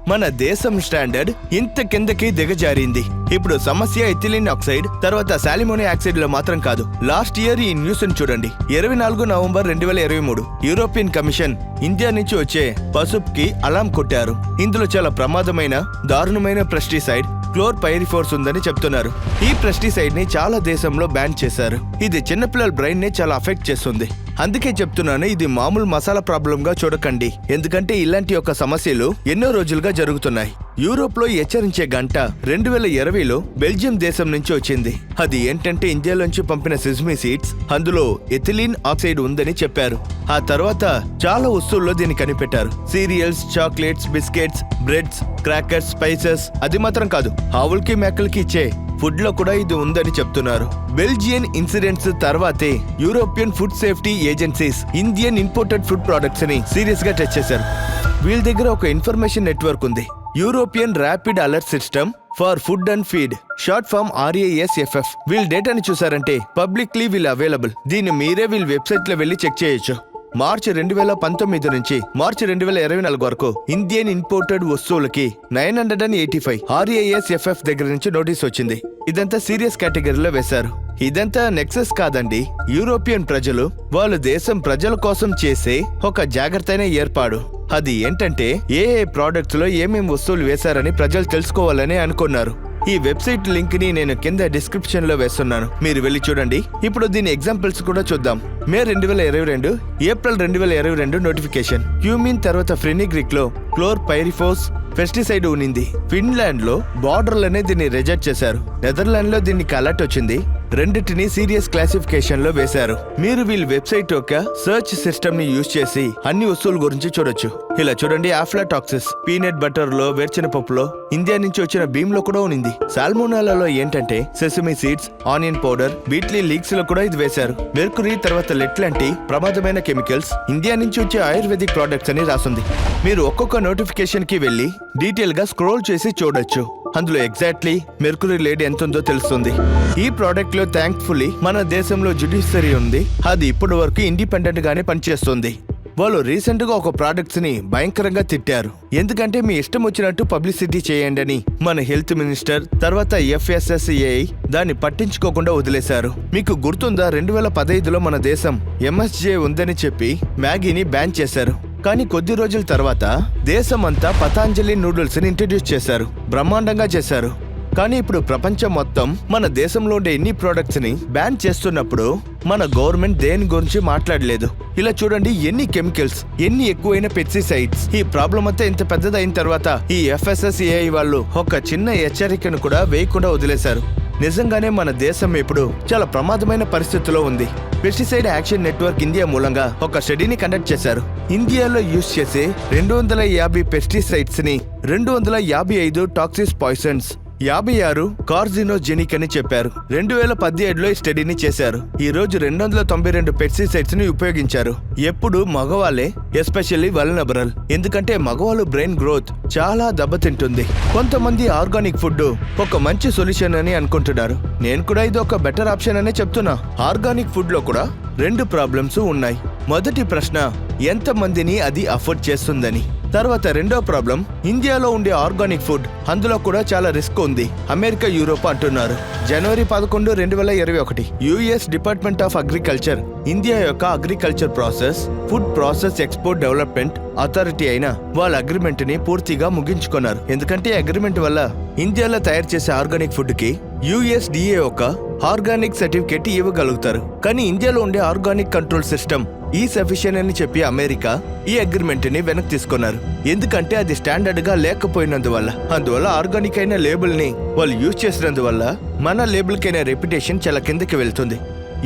మన దేశం స్టాండర్డ్ ఇంత కిందకి దిగజారింది. ఇప్పుడు సమస్య ఎథిలిన్ ఆక్సైడ్ తర్వాత సాలిమోని ఆక్సైడ్లో మాత్రం కాదు. లాస్ట్ ఇయర్ ఈ న్యూస్ చూడండి. ఇరవై నాలుగు నవంబర్ రెండు వేల ఇరవై మూడు యూరోపియన్ కమిషన్ ఇండియా నుంచి వచ్చే పసుపుకి అలాం కొట్టారు. ఇందులో చాలా ప్రమాదమైన దారుణమైన ప్రెస్టిసైడ్ క్లోర్ పైరిఫోర్స్ ఉందని చెప్తున్నారు. ఈ పెస్టిసైడ్ని చాలా దేశంలో బ్యాన్ చేశారు. ఇది చిన్నపిల్లల బ్రెయిన్ని చాలా అఫెక్ట్ చేస్తుంది. అందుకే చెప్తున్నాను ఇది మామూలు మసాలా ప్రాబ్లంగా చూడకండి. ఎందుకంటే ఇలాంటి యొక్క సమస్యలు ఎన్నో రోజులుగా జరుగుతున్నాయి. యూరోప్లో హెచ్చరించే గంట రెండు వేల ఇరవైలో బెల్జియం దేశం నుంచి వచ్చింది. అది ఏంటంటే ఇండియాలోంచి పంపిన సిజ్మీ సీడ్స్ అందులో ఎథిలిన్ ఆక్సైడ్ ఉందని చెప్పారు. ఆ తర్వాత చాలా వస్తువుల్లో దీన్ని కనిపెట్టారు. Cereals chocolates biscuits breads crackers spices అది మాత్రం కాదు ఆవులకి మేకలకి ఇచ్చే ఫుడ్లో కూడా ఇది ఉందని చెప్తున్నారు. బెల్జియన్ ఇన్సిడెంట్స్ తర్వాతే European food safety agencies Indian imported food ప్రొడక్ట్స్ని సీరియస్గా టచ్ చేశారు. వీళ్ళ దగ్గర ఒక ఇన్ఫర్మేషన్ నెట్వర్క్ ఉంది. European rapid alert system for food and feed short form RASFF వీళ్ళ డేటాని చూసారంటే పబ్లిక్లీ వీళ్ళు అవైలబుల్. దీన్ని మీరే వీళ్ళ వెబ్సైట్లో వెళ్ళి చెక్ చేయొచ్చు. మార్చి రెండు వేల పంతొమ్మిది నుంచి మార్చి రెండు వేల ఇరవై నాలుగు వరకు Indian imported వస్తువులకి nine hundred and eighty five RASFF దగ్గర నుంచి నోటీస్ వచ్చింది. ఇదంతా సీరియస్ కేటగిరీలో వేశారు. ఇదంతా నెక్సెస్ కాదండి. యూరోపియన్ ప్రజలు వాళ్ళ దేశం ప్రజల కోసం చేసే ఒక జాగ్రత్తనే ఏర్పాడు. అది ఏంటంటే ఏ ఏ ప్రోడక్ట్స్లో ఏమేం వస్తువులు వేశారని ప్రజలు తెలుసుకోవాలని అనుకున్నారు. ఈ వెబ్సైట్ లింక్ని నేను కింద డిస్క్రిప్షన్లో వేస్తున్నాను. మీరు వెళ్ళి చూడండి. ఇప్పుడు దీని ఎగ్జాంపుల్స్ కూడా చూద్దాం. మే రెండు వేల ఇరవై రెండు ఏప్రిల్ రెండు వేల ఇరవై రెండు నోటిఫికేషన్. క్యూమిన్ తర్వాత ఫ్రెనిగ్రిక్లో క్లోర్ పైరిఫోస్ పెస్టిసైడ్ ఉనింది ఫిన్లాండ్లో బార్డర్లనే దీన్ని రిజెక్ట్ చేశారు. నెదర్లాండ్లో దీనికి అలర్ట్ వచ్చింది. రెండింటిని సీరియస్ క్లాసిఫికేషన్లో వేశారు. మీరు వీళ్ళ వెబ్సైట్ యొక్క సర్చ్ సిస్టమ్ని యూజ్ చేసి అన్ని వస్తువుల గురించి చూడొచ్చు. ఇలా చూడండి ఆఫ్లాటాక్సిస్ పీనట్ బటర్లో వేర్చిన పప్పులో ఇండియా నుంచి వచ్చిన బీమ్లో కూడా ఉంది సాల్మోనాలలో ఏంటంటే సెసమి సీడ్స్ ఆనియన్ పౌడర్ బీట్లీ లీక్స్లో కూడా ఇది వేశారు. మెర్కురీ తర్వాత లెట్ లాంటి ప్రమాదమైన కెమికల్స్ ఇండియా నుంచి వచ్చే ఆయుర్వేదిక్ ప్రోడక్ట్స్ అని రాసుంది. మీరు ఒక్కొక్క నోటిఫికేషన్కి వెళ్ళి డీటెయిల్గా స్క్రోల్ చేసి చూడొచ్చు. అందులో ఎగ్జాక్ట్లీ మెర్కురీ లేడ్ ఎంత ఉందో తెలుస్తుంది. ఈ ప్రోడక్ట్ లో థ్యాంక్ఫుల్లీ మన దేశంలో జుడిషియరీ ఉంది. అది ఇప్పటి వరకు ఇండిపెండెంట్ గానే పనిచేస్తుంది. వాళ్ళు రీసెంట్గా ఒక ప్రాడక్ట్స్ని భయంకరంగా తిట్టారు. ఎందుకంటే మీ ఇష్టం వచ్చినట్టు పబ్లిసిటీ చేయండి అని మన హెల్త్ మినిస్టర్ తర్వాత ఎఫ్ఎస్ఎస్ఏఐ దాన్ని పట్టించుకోకుండా వదిలేశారు. మీకు గుర్తుందా రెండు వేల పదహైదులో మన దేశం ఎంఎస్జే ఉందని చెప్పి మ్యాగీని బ్యాన్ చేశారు. కానీ కొద్ది రోజుల తర్వాత దేశమంతా పతాంజలి నూడిల్స్ని ఇంట్రడ్యూస్ చేశారు. బ్రహ్మాండంగా చేశారు. కానీ ఇప్పుడు ప్రపంచం మొత్తం మన దేశంలో ఉండే ఎన్ని ప్రోడక్ట్స్ని బ్యాన్ చేస్తున్నప్పుడు మన గవర్నమెంట్ దేని గురించి మాట్లాడలేదు. ఇలా చూడండి ఎన్ని కెమికల్స్ ఎన్ని ఎక్కువైన పెస్టిసైడ్స్ ఈ ప్రాబ్లం అంతా ఇంత పెద్దదైన తర్వాత ఈ ఎఫ్ఎస్ఎస్ఏఐ వాళ్ళు ఒక చిన్న హెచ్చరికను కూడా వేయకుండా వదిలేశారు. నిజంగానే మన దేశం ఇప్పుడు చాలా ప్రమాదమైన పరిస్థితిలో ఉంది. పెస్టిసైడ్ యాక్షన్ నెట్వర్క్ ఇండియా మూలంగా ఒక స్టడీని కండక్ట్ చేశారు. ఇండియాలో యూజ్ చేసే రెండు వందల యాభై పెస్టిసైడ్స్ని రెండు వందల యాభై ఐదు టాక్సిస్ పాయిజన్స్ యాభై ఆరు కార్జినోజెనిక్ అని చెప్పారు. రెండు వేల పదిహేడులో ఈ స్టడీని చేశారు. ఈ రోజు రెండు వందల తొంభై రెండు పెస్టిసైడ్స్ని ఉపయోగించారు. ఎప్పుడు మగవాళ్ళే ఎస్పెషల్లీ వలనబరల్ ఎందుకంటే మగవాళ్ళు బ్రెయిన్ గ్రోత్ చాలా దెబ్బతింటుంది. కొంతమంది ఆర్గానిక్ ఫుడ్ ఒక మంచి సొల్యూషన్ అని అనుకుంటున్నారు. నేను కూడా ఇది ఒక బెటర్ ఆప్షన్ అనే చెప్తున్నా. ఆర్గానిక్ ఫుడ్లో కూడా రెండు ప్రాబ్లమ్స్ ఉన్నాయి. మొదటి ప్రశ్న ఎంత మందిని అది అఫోర్డ్ చేస్తుందని? తర్వాత రెండో ప్రాబ్లం ఇండియాలో ఉండే ఆర్గానిక్ ఫుడ్ అందులో కూడా చాలా రిస్క్ ఉంది అమెరికా యూరోప్ అంటున్నారు. జనవరి పదకొండు రెండు వేల ఇరవై ఒకటి. US department of agriculture India యొక్క agriculture process food process export development authority అయిన వాళ్ళ అగ్రిమెంట్ని పూర్తిగా ముగించుకున్నారు. ఎందుకంటే అగ్రిమెంట్ వల్ల ఇండియాలో తయారు చేసే ఆర్గానిక్ ఫుడ్కి యుఎస్డిఏ యొక్క ఆర్గానిక్ సర్టిఫికేట్ ఇవ్వగలుగుతారు. కానీ ఇండియాలో ఉండే ఆర్గానిక్ కంట్రోల్ సిస్టమ్ ఈ సఫిషియన్ అని చెప్పి అమెరికా ఈ అగ్రిమెంట్ని వెనక్కి తీసుకున్నారు. ఎందుకంటే అది స్టాండర్డ్గా లేకపోయినందువల్ల. అందువల్ల ఆర్గానిక్ అయిన లేబుల్ని వాళ్ళు యూజ్ చేసినందువల్ల మన లేబుల్ కైన రెప్యుటేషన్ చాలా కిందకి వెళ్తుంది.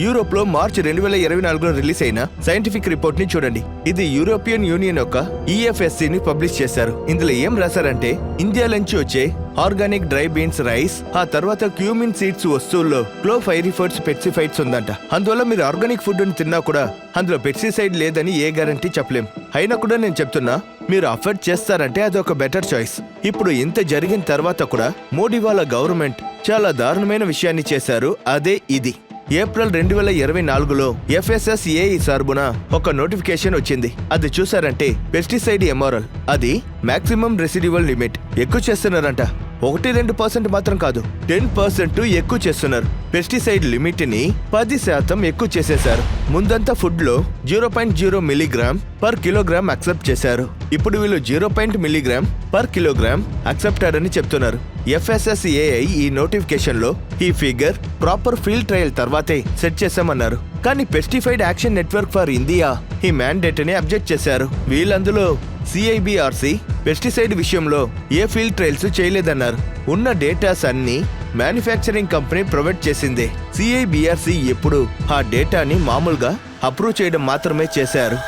యూరోప్లో మార్చి రెండు వేల ఇరవై నాలుగులో రిలీజ్ అయిన సైంటిఫిక్ రిపోర్ట్ని చూడండి. ఇది యూరోపియన్ యూనియన్ యొక్క ఈఎఫ్ఎస్సి ని పబ్లిష్ చేశారు. ఇందులో ఏం రాశారంటే ఇండియా నుంచి వచ్చే ఆర్గానిక్ డ్రై బీన్స్ రైస్ ఆ తర్వాత క్యూమిన్ సీడ్స్ వస్తువుల్లో క్లోఫైరిఫర్డ్స్ పెస్టిసైడ్స్ ఉందంట. అందువల్ల మీరు ఆర్గానిక్ ఫుడ్ని తిన్నా కూడా అందులో పెస్టిసైడ్ లేదని ఏ గ్యారంటీ చెప్పలేం. అయినా కూడా నేను చెప్తున్నా మీరు అఫర్డ్ చేస్తారంటే అది ఒక బెటర్ చాయిస్. ఇప్పుడు ఇంత జరిగిన తర్వాత కూడా మోడీ వాళ్ళ గవర్నమెంట్ చాలా దారుణమైన విషయాన్ని చేశారు. అదే ఇది. ఏప్రిల్ రెండు వేల ఇరవై నాలుగులో ఎఫ్ఎస్ఎస్ఏఈ సార్బున ఒక నోటిఫికేషన్ వచ్చింది. అది చూసారంటే పెస్టిసైడ్ ఎంఆర్ఎల్ అది మాక్సిమం రెసిడ్యువల్ లిమిట్ ఎక్కువ చేస్తున్నారంట. ఒకటి రెండు పర్సెంట్ మాత్రం కాదు టెన్ పర్సెంట్ ఎక్కువ చేస్తున్నారు. పెస్టిసైడ్ లిమిట్ని పది శాతం ఎక్కువ చేసేశారు. ముందంతా ఫుడ్లో zero point zero milligram per kilogram accept చేశారు. ఇప్పుడు వీళ్ళు zero point milligram per kilogram అక్సెప్టాడని అని చెప్తున్నారు. ఎఫ్ఎస్ఎస్ఏఐ ఈ నోటిఫికేషన్లో ఈ ఫిగర్ ప్రాపర్ ఫీల్డ్ ట్రయల్ తర్వాతే సెట్ చేశామన్నారు. కానీ pesticide action network for India ఈ మ్యాండేట్ని అబ్జెక్ట్ చేశారు. వీళ్ళందులో సిఐబిఆర్సి పెస్టిసైడ్ విషయంలో ఏ ఫీల్డ్ ట్రయల్స్ చేయలేదన్నారు. ఉన్న డేటాస్ అన్ని మ్యానుఫ్యాక్చరింగ్ కంపెనీ ప్రొవైడ్ చేసింది. సిఐబిఆర్సి ఎప్పుడు ఆ డేటాని మామూలుగా అప్రూవ్ చేయడం మాత్రమే చేశారు.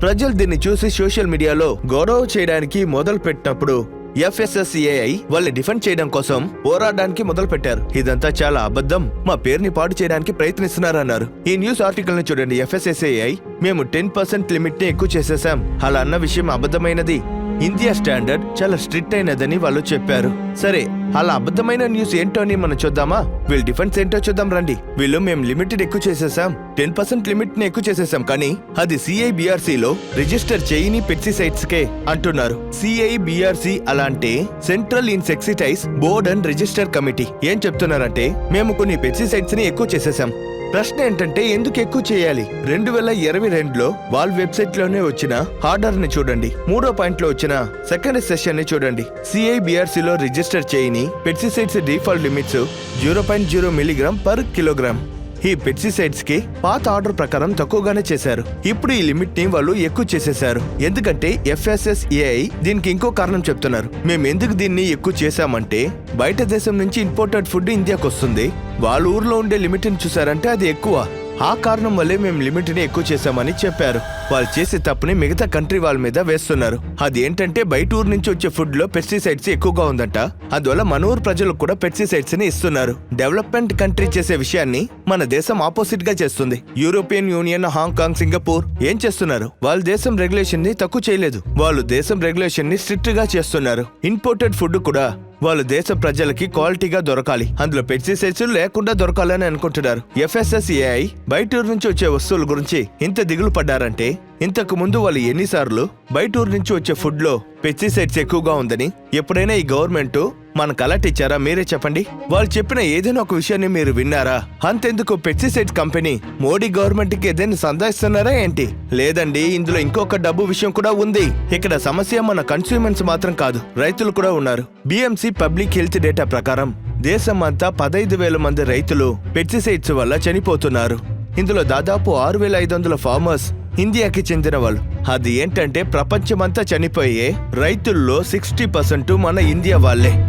ప్రజలు దీన్ని చూసి సోషల్ మీడియాలో గౌరవ చేయడానికి మొదలు పెట్టినప్పుడు ఎఫ్ఎస్ఎస్ఏఐ వాళ్ళని డిఫెండ్ చేయడం కోసం పోరాడడానికి మొదలు పెట్టారు ఇదంతా చాలా అబద్ధం. మా పేరుని పాడు చేయడానికి ప్రయత్నిస్తున్నారన్నారు. ఈ న్యూస్ ఆర్టికల్ని చూడండి. ఎఫ్ఎస్ఎస్ఏఐ మేము టెన్ పర్సెంట్ లిమిట్ని ఎక్కువ చేసేసాం అలా అన్న విషయం అబద్ధమైనది. ఇండియా స్టాండర్డ్ చాలా స్ట్రిక్ట్ అయినదని వాళ్ళు చెప్పారు. సరే అలా అబద్ధమైన న్యూస్ ఏంటో అని మనం చూద్దామా? వీళ్ళ డిఫెన్స్ ఏంటో చూద్దాం రండి. వీళ్ళు మేము లిమిటెడ్ ఎక్కువ చేసేసాం. టెన్ పర్సెంట్ లిమిట్ని ఎక్కువ చేసేసాం కానీ అది సిఐబిఆర్సి లో రిజిస్టర్ చేయని పెస్టిసైడ్స్ కే అంటున్నారు. సిఐబిఆర్సి అలా అంటే central insecticides board and register committee ఏం చెప్తున్నారంటే మేము కొన్ని పెస్టిసైడ్స్ని ఎక్కువ చేసేసాం. ప్రశ్న ఏంటంటే ఎందుకు ఎక్కువ చేయాలి? రెండు వేల ఇరవై రెండులో వాల్ వెబ్సైట్లోనే వచ్చిన ఆర్డర్ని చూడండి. మూడో పాయింట్లో వచ్చిన సెకండ్ సెషన్ని చూడండి సిఐబిఆర్సి లో రిజిస్టర్ చేయని pesticides default limits zero point zero milligram per kilogram. ఈ పెస్టిసైడ్స్కి పాత ఆర్డర్ ప్రకారం తక్కువగానే చేశారు. ఇప్పుడు ఈ లిమిట్ని వాళ్ళు ఎక్కువ చేసేశారు. ఎందుకంటే ఎఫ్ఎస్ఎస్ఏఐ దీనికి ఇంకో కారణం చెప్తున్నారు. మేము ఎందుకు దీన్ని ఎక్కువ చేశామంటే బయట దేశం నుంచి ఇంపోర్టెడ్ ఫుడ్ ఇండియాకి వస్తుంది వాళ్ళ ఊర్లో ఉండే లిమిట్ని చూసారంటే అది ఎక్కువ. ఆ కారణం వల్లే మేము లిమిట్ని ఎక్కువ చేశామని చెప్పారు. వాళ్ళు చేసే తప్పుని మిగతా కంట్రీ వాళ్ళ మీద వేస్తున్నారు. అది ఏంటంటే బయట ఊరు నుంచి వచ్చే ఫుడ్లో పెస్టిసైడ్స్ ఎక్కువగా ఉందంట. అందువల్ల మన ఊరు ప్రజలకు కూడా పెస్టిసైడ్స్ని ఇస్తున్నారు. డెవలప్మెంట్ కంట్రీ చేసే విషయాన్ని మన దేశం ఆపోజిట్గా చేస్తుంది. యూరోపియన్ యూనియన్ హాంకాంగ్ సింగపూర్ ఏం చేస్తున్నారు? వాళ్ళ దేశం రెగ్యులేషన్ని తక్కువ చేయలేదు. వాళ్ళు దేశం రెగ్యులేషన్ని స్ట్రిక్ట్గా చేస్తున్నారు. ఇంపోర్టెడ్ ఫుడ్ కూడా వాళ్ళు దేశ ప్రజలకి క్వాలిటీగా దొరకాలి. అందులో పెస్టిసైడ్స్ లేకుండా దొరకాలని అనుకుంటున్నారు. ఎఫ్ఎస్ఎస్ఏఐ బయట నుంచి వచ్చే వస్తువుల గురించి ఇంత దిగులు పడ్డారంటే ఇంతకు ముందు వాళ్ళు ఎన్నిసార్లు బయటూరు నుంచి వచ్చే ఫుడ్లో పెస్టిసైడ్స్ ఎక్కువగా ఉందని ఎప్పుడైనా ఈ గవర్నమెంట్ మనకు అలర్ట్ ఇచ్చారా? మీరే చెప్పండి. వాళ్ళు చెప్పిన ఏదైనా ఒక విషయాన్ని మీరు విన్నారా? అంతెందుకు పెస్టిసైడ్ కంపెనీ మోడీ గవర్నమెంట్కి ఏదైనా సందాయిస్తున్నారా ఏంటి? లేదండి ఇందులో ఇంకొక డబ్బు విషయం కూడా ఉంది. ఇక్కడ సమస్య మన కన్స్యూమర్స్ మాత్రం కాదు రైతులు కూడా ఉన్నారు. బిఎంసి పబ్లిక్ హెల్త్ డేటా ప్రకారం దేశం అంతా పదైదు వేల మంది రైతులు పెస్టిసైడ్స్ వల్ల చనిపోతున్నారు. ఇందులో దాదాపు ఆరు వేల ఐదు వందల ఫార్మర్స్ ఇండియాకి చెందిన వాళ్ళు. అది ఏంటంటే ప్రపంచమంతా చనిపోయే రైతుల్లో సిక్స్టీ పర్సెంట్ మన ఇండియా వాళ్ళే.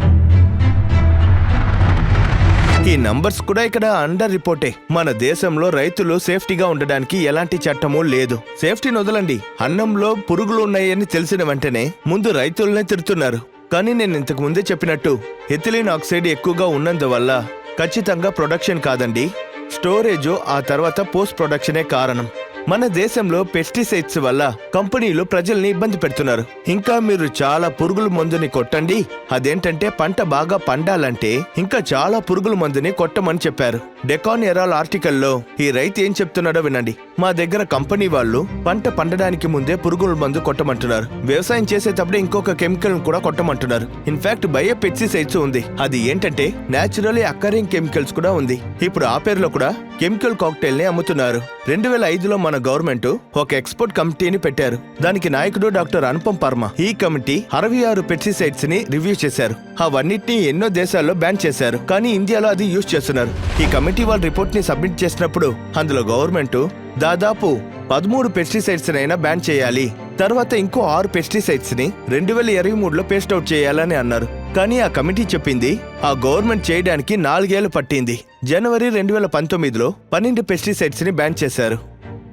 ఈ నంబర్స్ కూడా ఇక్కడ అండర్ రిపోర్టే. మన దేశంలో రైతులు సేఫ్టీగా ఉండడానికి ఎలాంటి చట్టమూ లేదు. సేఫ్టీని వదలండి. అన్నంలో పురుగులు ఉన్నాయని తెలిసిన వెంటనే ముందు రైతులనే తిడుతున్నారు. కానీ నేను ఇంతకు ముందే చెప్పినట్టు ఎథిలిన్ ఆక్సైడ్ ఎక్కువగా ఉన్నందువల్ల ఖచ్చితంగా ప్రొడక్షన్ కాదండి. స్టోరేజ్ ఆ తర్వాత పోస్ట్ ప్రొడక్షనే కారణం. మన దేశంలో పెస్టిసైడ్స్ వల్ల కంపెనీలు ప్రజల్ని ఇబ్బంది పెడుతున్నారు. ఇంకా మీరు చాలా పురుగుల మందుని కొట్టండి. అదేంటంటే పంట బాగా పండాలంటే ఇంకా చాలా పురుగుల మందుని కొట్టమని చెప్పారు. డెకాన్ ఎరాల్ ఆర్టికల్లో ఈ రైతు ఏం చెప్తున్నాడో వినండి. మా దగ్గర కంపెనీ వాళ్ళు పంట పండడానికి ముందే పురుగుల మందు కొట్టమంటున్నారు. వ్యవసాయం చేసేటప్పుడే ఇంకొక కెమికల్ కూడా కొట్టమంటున్నారు. ఇన్ఫాక్ట్ బయో పెస్టిసైడ్స్ ఉంది. అది ఏంటంటే నేచురలీ అక్కరింగ్ కెమికల్స్ కూడా ఉంది. ఇప్పుడు ఆ పేరులో కూడా కెమికల్ కాక్టైల్ని అమ్ముతున్నారు. రెండు వేల ఐదులో మన గవర్నమెంట్ ఒక ఎక్స్పోర్ట్ కమిటీని పెట్టారు. దానికి నాయకుడు డాక్టర్ అనుపం పర్మ ఈ కమిటీ అరవై ఆరు పెస్టిసైడ్స్ని రివ్యూ చేశారు. అవన్నిటిని ఎన్నో దేశాల్లో బ్యాన్ చేశారు. కానీ ఇండియాలో అది యూజ్ చేస్తున్నారు. ఈ కమిటీ వాళ్ళ రిపోర్ట్ని సబ్మిట్ చేసినప్పుడు అందులో గవర్నమెంట్ దాదాపు పదమూడు పెస్టిసైడ్స్ అయినా బ్యాన్ చేయాలి. తర్వాత ఇంకో ఆరు పెస్టిసైడ్స్ని రెండు వేల ఇరవై మూడులో పేస్ట్ అవుట్ చేయాలని అన్నారు. కానీ ఆ కమిటీ చెప్పింది ఆ గవర్నమెంట్ చేయడానికి నాలుగేళ్ళు పట్టింది. జనవరి రెండు వేల పంతొమ్మిదిలో పన్నెండు పెస్టిసైడ్స్ని బ్యాన్ చేశారు.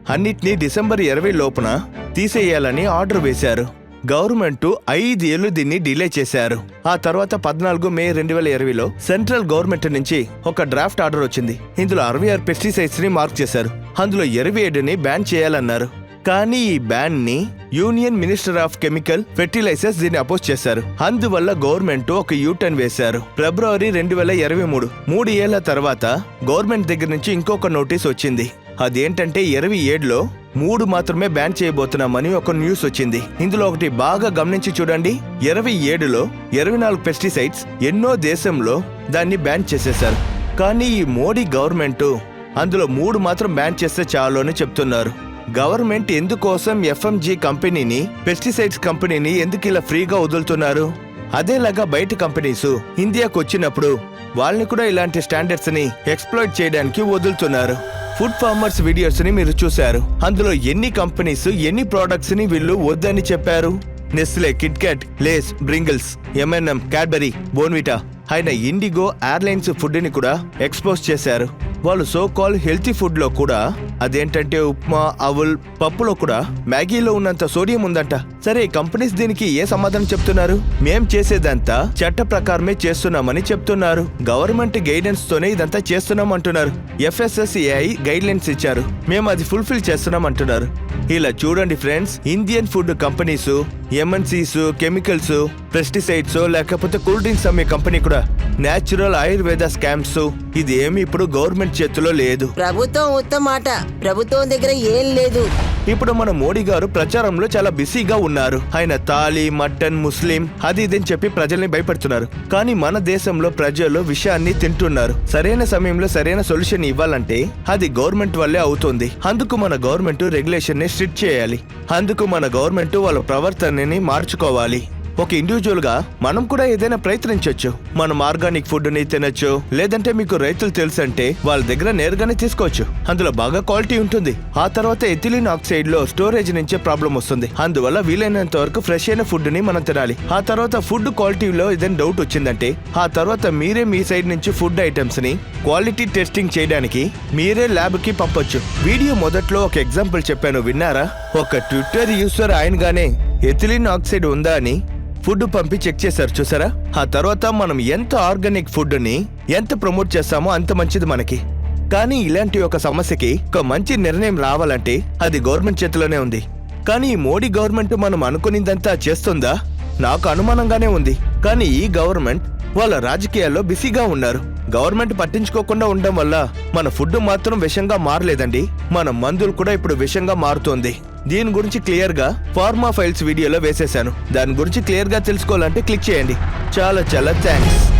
అన్నిటినీ డిసెంబర్ ఇరవై లోపున తీసేయాలని ఆర్డర్ వేశారు. గవర్నమెంట్ ఐదేళ్ళు దీన్ని డిలే చేశారు. ఆ తర్వాత పద్నాలుగు మే రెండు వేల ఇరవైలో సెంట్రల్ గవర్నమెంట్ నుంచి ఒక డ్రాఫ్ట్ ఆర్డర్ వచ్చింది. ఇందులో అరవై ఆరు పెస్టిసైడ్స్ని మార్క్ చేశారు. అందులో ఇరవై ఏడుని బ్యాన్ చేయాలన్నారు. కానీ ఈ బ్యాన్ని union minister of chemical fertilisers దీన్ని అపోజ్ చేశారు. అందువల్ల గవర్నమెంట్ ఒక యూటర్న్ వేశారు. ఫిబ్రవరి రెండు వేల ఇరవై మూడు మూడు ఏళ్ళ తర్వాత గవర్నమెంట్ దగ్గర నుంచి ఇంకొక నోటీస్ వచ్చింది. అదేంటంటే ఇరవై ఏడులో మూడు మాత్రమే బ్యాన్ చేయబోతున్నామని ఒక న్యూస్ వచ్చింది. ఇందులో ఒకటి బాగా గమనించి చూడండి. ఇరవై ఏడులో ఇరవై నాలుగు పెస్టిసైడ్స్ ఎన్నో దేశంలో దాన్ని బ్యాన్ చేసేశారు. కానీ ఈ మోడీ గవర్నమెంట్ అందులో మూడు మాత్రం బ్యాన్ చేస్తే చాలు అని చెప్తున్నారు. గవర్నమెంట్ ఎందుకోసం ఎఫ్ఎంజీ కంపెనీని పెస్టిసైడ్స్ కంపెనీని ఎందుకు ఇలా ఫ్రీగా వదులుతున్నారు? అదేలాగా బయట కంపెనీస్ ఇండియాకు వచ్చినప్పుడు వాళ్ళని కూడా ఇలాంటి స్టాండర్డ్స్ని ఎక్స్ప్లోయిట్ చేయడానికి వదులుతున్నారు. ఫుడ్ ఫార్మర్స్ వీడియోస్ని మీరు చూశారు. అందులో ఎన్ని కంపెనీస్ ఎన్ని ప్రోడక్ట్స్ని వీళ్ళు వద్దని చెప్పారు? Nestle KitKat Lay's Pringles M&M Cadbury Bournvita ఆయన ఇండిగో ఎయిర్లైన్స్ ఫుడ్ని కూడా ఎక్స్పోజ్ చేశారు. వాళ్ళు సో కాల్ హెల్తీ ఫుడ్లో కూడా అదేంటంటే ఉప్మా అవుల్ పప్పులో కూడా మ్యాగీలో ఉన్నంత సోడియం ఉందంట. సరే కంపెనీస్ దీనికి ఏ సమాధానం చెప్తున్నారు? మేం చేసేదంతా చట్ట ప్రకారమే చేస్తున్నామని చెప్తున్నారు. గవర్నమెంట్ గైడెన్స్ తోనే ఇదంతా చేస్తున్నాం అంటున్నారు ఎఫ్ఎస్ఎస్ఏఐ గైడ్ లైన్స్ ఇచ్చారు. మేము అది ఫుల్ఫిల్ చేస్తున్నాం అంటున్నారు ఇలా చూడండి friends Indian food companies MNCs chemicals pesticides లేకపోతే కూల్ డ్రింక్స్ అమ్మే కంపెనీ కూడా నేచురల్ ఆయుర్వేద స్కామ్స్ ఇది ఏమి ఇప్పుడు గవర్నమెంట్ చేతిలో లేదు. ప్రభుత్వం ఉత్తమ మాట. ప్రభుత్వం దగ్గర ఏం లేదు. ఇప్పుడు మన మోడీ గారు ప్రచారంలో చాలా బిజీగా ఉన్నారు. ఆయన తాలి మటన్ ముస్లిం అది ఇది అని చెప్పి ప్రజల్ని భయపెడుతున్నారు. కానీ మన దేశంలో ప్రజలు విషయాన్ని తింటున్నారు. సరైన సమయంలో సరైన సొల్యూషన్ ఇవ్వాలంటే అది గవర్నమెంట్ వల్లే అవుతుంది. అందుకు మన గవర్నమెంట్ రెగ్యులేషన్ని స్ట్రిక్ట్ చేయాలి. అందుకు మన గవర్నమెంట్ వాళ్ళ ప్రవర్తనని మార్చుకోవాలి. ఒక ఇండివిజువల్గా మనం కూడా ఏదైనా ప్రయత్నించవచ్చు మనం ఆర్గానిక్ ఫుడ్ని తినొచ్చు లేదంటే మీకు రైతులు తెలుసు అంటే వాళ్ళ దగ్గర నేరుగానే తీసుకోవచ్చు. అందులో బాగా క్వాలిటీ ఉంటుంది. ఆ తర్వాత ఎథిలిన్ ఆక్సైడ్లో స్టోరేజ్ నుంచే ప్రాబ్లం వస్తుంది. అందువల్ల వీలైనంత వరకు ఫ్రెష్ అయిన ఫుడ్ని మనం తినాలి. ఆ తర్వాత ఫుడ్ క్వాలిటీలో ఏదైనా డౌట్ వచ్చిందంటే ఆ తర్వాత మీరే మీ సైడ్ నుంచి ఫుడ్ ఐటమ్స్ని క్వాలిటీ టెస్టింగ్ చేయడానికి మీరే ల్యాబ్కి పంపొచ్చు. వీడియో మొదట్లో ఒక ఎగ్జాంపుల్ చెప్పాను విన్నారా? ఒక ట్విట్టర్ యూసర్ ఆయనగానే ఎథిలిన్ ఆక్సైడ్ ఉందా? అని ఫుడ్ పంపి చెక్ చేశారు చూసారా? ఆ తర్వాత మనం ఎంత ఆర్గానిక్ ఫుడ్ని ఎంత ప్రమోట్ చేస్తామో అంత మంచిది మనకి. కానీ ఇలాంటి ఒక సమస్యకి ఒక మంచి నిర్ణయం రావాలంటే అది గవర్నమెంట్ చేతిలోనే ఉంది. కానీ ఈ మోడీ గవర్నమెంట్ మనం అనుకునిందంతా చేస్తుందా? నాకు అనుమానంగానే ఉంది. కానీ ఈ గవర్నమెంట్ వాళ్ళ రాజకీయాల్లో బిజీగా ఉన్నారు. గవర్నమెంట్ పట్టించుకోకుండా ఉండడం వల్ల మన ఫుడ్ మాత్రం విషంగా మారలేదండి. మన మందులు కూడా ఇప్పుడు విషంగా మారుతోంది. దీని గురించి క్లియర్గా ఫార్మా ఫైల్స్ వీడియోలో వేసేశాను. దాని గురించి క్లియర్గా తెలుసుకోవాలంటే క్లిక్ చేయండి. చాలా చాలా థ్యాంక్స్.